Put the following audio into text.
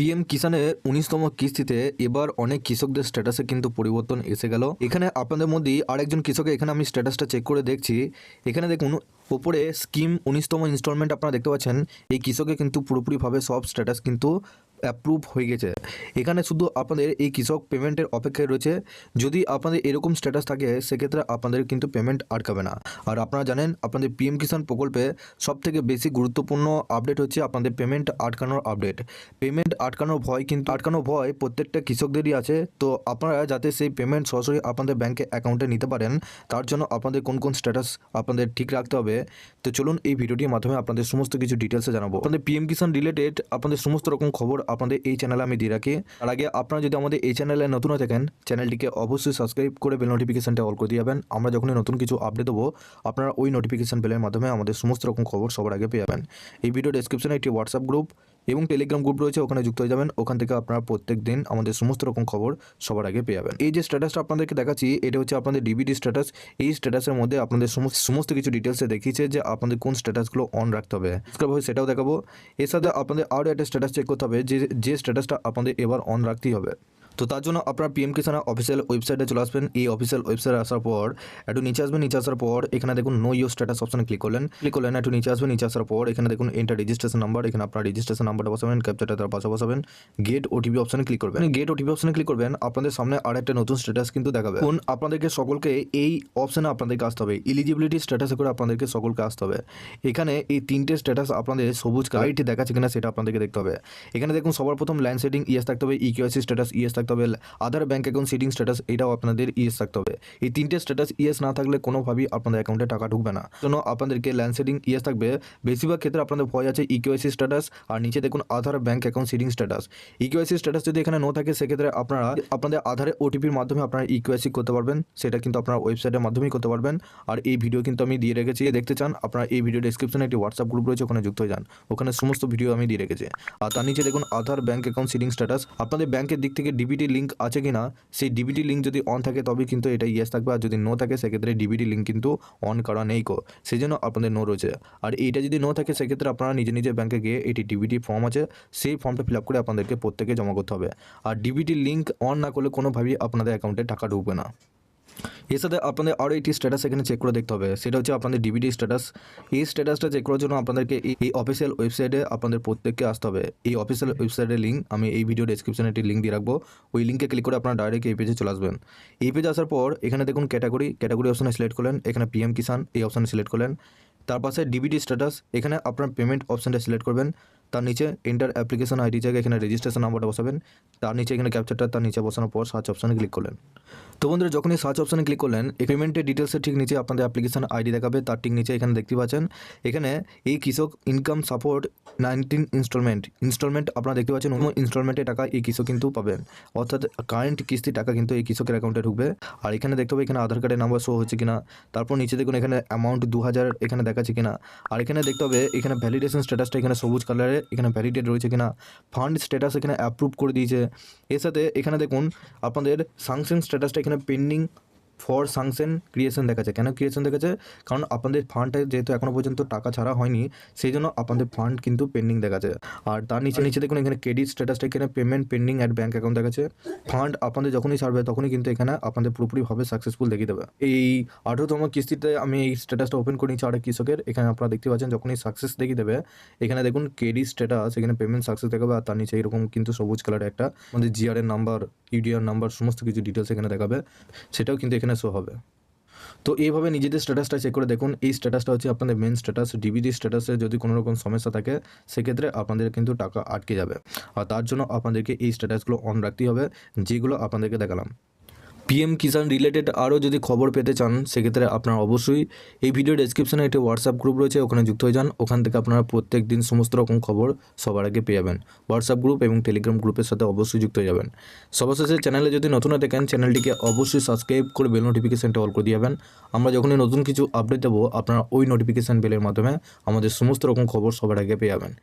PM কিষানের উনিশতম কিস্তিতে এবার অনেক কৃষকদের স্ট্যাটাসে কিন্তু পরিবর্তন এসে গেল। এখানে আপনাদের মধ্যেই আরেকজন কৃষকের এখানে আমি স্ট্যাটাসটা চেক করে দেখছি। এখানে দেখুন, ওপরে স্কিম উনিশতম ইনস্টলমেন্ট আপনারা দেখতে পাচ্ছেন, এই কৃষকের কিন্তু পুরোপুরিভাবে সব স্ট্যাটাস কিন্তু অ্যাপ্রুভ হয়ে গেছে। এখানে শুধু আপনাদের এই কৃষক পেমেন্টের অপেক্ষায় রয়েছে। যদি আপনাদের এরকম স্ট্যাটাস থাকে, সেক্ষেত্রে আপনাদের কিন্তু পেমেন্ট আটকাবে না। আর আপনারা জানেন, আপনাদের পিএম কিষাণ প্রকল্পে সবথেকে বেশি গুরুত্বপূর্ণ আপডেট হচ্ছে আপনাদের পেমেন্ট আটকানোর আপডেট পেমেন্ট আটকানোর ভয় কিন্তু, আটকানোর ভয় প্রত্যেকটা কৃষকদেরই আছে। তো আপনারা যাতে সেই পেমেন্ট সরাসরি আপনাদের ব্যাংকে অ্যাকাউন্টে নিতে পারেন, তার জন্য আপনাদের কোন কোন স্ট্যাটাস আপনাদের ঠিক রাখতে হবে, তো চলুন এই ভিডিওটির মাধ্যমে আপনাদের সমস্ত কিছু ডিটেলসে জানাব। আপনাদের পিএম কিষাণ রিলেটেড আপনাদের সমস্ত রকম খবর আপনাদের এই চ্যানেলে আমি দিয়ে রাখি। তার আগে আপনারা যদি আমাদের এই চ্যানেলে নতুন থাকেন চ্যানেলটিকে অবশ্যই সাবস্ক্রাইব করে বেল নোটিফিকেশনটা অল করে দিয়ে যাবেন। আমরা যখনই নতুন কিছু আপডেট দেবো, আপনারা ওই নোটিফিকেশান বেলের মাধ্যমে আমাদের সমস্ত রকম খবর সবার আগে পেয়ে যাবেন। এই ভিডিও ডেসক্রিপশনে একটি হোয়াটসঅ্যাপ গ্রুপ এবং টেলিগ্রাম গ্রুপ রয়েছে, ওখানে যুক্ত হয়ে যাবেন। ওখান থেকে আপনারা প্রত্যেক দিন আমাদের সমস্ত রকম খবর সবার আগে পেয়ে যাবেন। এই যে স্ট্যাটাসটা আপনাদেরকে দেখাচ্ছি, এটা হচ্ছে আপনাদের ডিবিডি স্ট্যাটাস এই স্ট্যাটাসের মধ্যে আপনাদের সমস্ত সমস্ত কিছু ডিটেলসে দেখিয়েছে যে আপনাদের কোন স্ট্যাটাসগুলো অন রাখতে হবে। হয় সেটাও দেখাবো। এর সাথে আপনাদের আরও একটা স্ট্যাটাস চেক করতে হবে, যে যে স্ট্যাটাসটা আপনাদের এবার অন রাখতেই হবে। তো তার জন্য আপনারা পিএম কিষানা অফিসিয়াল ওয়েবসাইটে চলে আসবেন। এই অফিসিয়াল ওয়েবসাইটে আসার পর, একটু নিচে আসবেন, নিচে আসার পর, এখানে দেখুন নো ইউ স্ট্যাটাস অপশনে ক্লিক করলেন। ক্লিক করলেন, একটু নিচে আসবেন, নিচে আসার পর, এখানে দেখুন এন্টার রেজিস্ট্রেশন নাম্বার এখানে আপনার রেজিস্ট্রেশন নাম্বারটা বসাবেন ক্যাপচারটা তার পাশে বসাবেন গেট ওটিপি অপশনে ক্লিক করবেন। গেট ওটিপি অপশনে ক্লিক করবেন, আপনাদের সামনে আর একটা নতুন স্ট্যাটাস কিন্তু দেখাবে। কোন আপনাদেরকে সকলকে এই অপশনে আপনাদেরকে আসতে হবে। ইলিজিবিলিটি স্ট্যাটাসে করে আপনাদেরকে সকলকে আসতে হবে। এখানে এই তিনটে স্ট্যাটাস আপনাদের সবুজ কালারটি দেখাচ্ছে কিনা সেটা আপনাদেরকে দেখতে হবে। এখানে দেখুন সবার প্রথম ল্যান্ড সেটিং ইয়েস থাকতে হবে ইকিউআইসি স্ট্যাটাস ইয়েস থাকতে হবে Aadhaar bank account seeding status এটাও আপনাদের ইয়েস থাকতে হবে। এই তিনটে স্ট্যাটাস ইয়েস না থাকলে কোনোভাবেই আপনাদের অ্যাকাউন্টে টাকা ঢুকবে না। জন্য আপনাদেরকে ল্যান্ড সেটিং ইয়েস থাকবে। বেশিরভাগ ক্ষেত্রে আপনাদের ভয় আছে ইকিউআইসি স্ট্যাটাস আর নিচে দেখুন Aadhaar bank account seeding status EKYC status যদি এখানে নো থাকে, সেক্ষেত্রে আপনারা আপনাদের আধারে ওটিপির মাধ্যমে আপনারা ইকিউআইসি করতে পারবেন। সেটা কিন্তু আপনারা ওয়েবসাইটের মাধ্যমেই করতে পারবেন। আর এই ভিডিও কিন্তু আমি দিয়ে রেখেছি দেখতে চান, আপনারা এই ভিডিও ডিসক্রিপশনে একটি হোয়াটসঅ্যাপ গ্রুপ রয়েছে, ওখানে যুক্ত হয়ে যান। ওখানে সমস্ত ভিডিও আমি দিয়ে রেখেছি। আর তার নিচে দেখুন Aadhaar bank account seeding status আপনাদের ব্যাংকের দিক থেকে ডিবিটি লিঙ্ক আছে কি না সেই ডিবিটি লিঙ্ক যদি অন থাকে তবে কিন্তু এটা ইয়েস থাকবে, আর যদি নো থাকে সেক্ষেত্রে ডিবিটি লিঙ্ক কিন্তু অন করা নেই কো। সেই জন্য আপনাদের নো রয়েছে। আর এইটা যদি নো থাকে সেক্ষেত্রে আপনারা নিজে নিজে ব্যাংকে গিয়ে এটি ডিবিটি ফর্ম আছে, সেই ফর্মটা ফিল আপ করে আপনাদেরকে প্রত্যেকে জমা করতে হবে। আর ডিবিটি লিঙ্ক অন না করলে কোনোভাবেই আপনাদের অ্যাকাউন্টে টাকা ঢুকবে না। এর সাথে আপনাদের আরও একটি স্ট্যাটাস এখানে চেক করে দেখতে হবে। সেটা হচ্ছে আপনাদের ডিবিডি স্ট্যাটাস এই স্ট্যাটাসটা চেক করার জন্য আপনাদেরকে এই- অফিসিয়াল ওয়েবসাইটে আপনাদের প্রত্যেককে আসতে হবে। এই অফিসিয়াল ওয়েবসাইটের লিঙ্ক আমি এই ভিডিও ডেসক্রিপশনে একটি লিঙ্ক দিয়ে রাখব। ওই লিঙ্কে ক্লিক করে আপনারা ডাইরেক্ট এই পেজে চলে আসবেন। এই পেজে আসার পর এখানে দেখুন ক্যাটাগরি ক্যাটাগরি অপশানে সিলেক্ট করলেন। এখানে পিএম কিষান এই অপশনে সিলেক্ট করলেন। তার পাশে ডিবিডি স্ট্যাটাস এখানে আপনার পেমেন্ট অপশনটা সিলেক্ট করবেন। তার নিচে এন্টার অ্যাপ্লিকেশন আইডি জায়গায় এখানে রেজিস্ট্রেশন নাম্বারটা বসাবেন। তার নিচে এখানে ক্যাপচারটা তার নিচে বসানোর পর সার্চ অপশনে ক্লিক করলেন। তো বন্ধুরা, যখনই সার্চ অপশনে ক্লিক করলেন পেমেন্টের ডিটেলসের ঠিক নিচে আপনাদের অ্যাপ্লিকেশন আইডি দেখাবে। তার ঠিক নিচে এখানে দেখতে পাচ্ছেন, এখানে এই কৃষক income support nineteen instalment instalment আপনারা দেখতে পাচ্ছেন, অন্য ইনস্টলমেন্টের টাকা এই কৃষক কিন্তু পাবেন। অর্থাৎ কারেন্ট কিস্তির টাকা কিন্তু এই কৃষকের অ্যাকাউন্টে ঢুকবে। আর এখানে দেখতে হবে, এখানে আধার কার্ডের নাম্বার শো হচ্ছে কিনা। তারপর নিচে দেখুন, এখানে অ্যামাউন্ট দু হাজার এখানে দেখাচ্ছে কিনা। আর এখানে দেখতে হবে, এখানে ভ্যালিডেশন স্ট্যাটাসটা এখানে সবুজ কালারে এখানে ভ্যালিডেট রয়েছে কিনা ফান্ড স্ট্যাটাস এখানে অ্যাপ্রুভ করে দিয়েছে। এর সাথে এখানে দেখুন, আপনাদের সাংশন স্ট্যাটাসটা এখানে পেন্ডিং ফর সাংশন ক্রিয়েশন দেখাচ্ছে। কেন ক্রিয়েশন দেখাচ্ছে? কারণ আপনাদের ফান্ডটা যেহেতু এখনও পর্যন্ত টাকা ছাড়া হয়নি সেই জন্য আপনাদের ফান্ড কিন্তু পেন্ডিং দেখাচ্ছে। আর তার নিচে নিচে দেখুন এখানে ক্রেডিট স্ট্যাটাসটা এখানে payment pending at bank account দেখাচ্ছে। ফান্ড আপনাদের যখনই ছাড়বে তখনই কিন্তু এখানে আপনাদের পুরোপুরিভাবে সাকসেসফুল দেখিয়ে দেবে। এই আঠেরোতম কিস্তিতে আমি এই স্ট্যাটাসটা ওপেন করে নিচ্ছি আরেক কৃষকের। এখানে আপনারা দেখতে পাচ্ছেন যখনই সাকসেস দেখিয়ে দেবে এখানে দেখুন ক্রেডিট স্ট্যাটাস এখানে পেমেন্ট সাকসেস দেখাবে আর তার নিচে এরকম কিন্তু সবুজ কালারের একটা আমাদের জিআরের নাম্বার ইউডিআর নাম্বার সমস্ত কিছু ডিটেলস এখানে দেখাবে। সেটাও কিন্তু এখানে শো হবে। তো এইভাবে নিজেদের স্ট্যাটাসটা চেক করে দেখুন। এই স্ট্যাটাসটা হচ্ছে আপনাদের মেন স্ট্যাটাস ডিবিডি স্ট্যাটাসে যদি কোনো রকম সমস্যা থাকে, সেক্ষেত্রে আপনাদের কিন্তু টাকা আটকে যাবে। আর তার জন্য আপনাদেরকে এই স্ট্যাটাসগুলো অন রাখতেই হবে, যেগুলো আপনাদেরকে দেখালাম। পিএম কিষাণ রিলেটেড আরও যদি খবর পেতে চান, সেক্ষেত্রে আপনারা অবশ্যই এই ভিডিও ডেসক্রিপশনে একটি হোয়াটসঅ্যাপ গ্রুপ রয়েছে, ওখানে যুক্ত হয়ে যান। ওখান থেকে আপনারা প্রত্যেক দিন সমস্ত রকম খবর সবার আগে পেয়ে যাবেন। হোয়াটসঅ্যাপ গ্রুপ এবং টেলিগ্রাম গ্রুপের সাথে অবশ্যই যুক্ত হয়ে যাবেন। সবার শেষে চ্যানেলে যদি নতুন দেখেন চ্যানেলটিকে অবশ্যই সাবস্ক্রাইব করে বেল নোটিফিকেশানটা অল করে দিয়ে যাবেন। আমরা যখনই নতুন কিছু আপডেট দেবো, আপনারা ওই নোটিফিকেশান বেলের মাধ্যমে আমাদের সমস্ত রকম খবর সবার আগে পেয়ে যাবেন।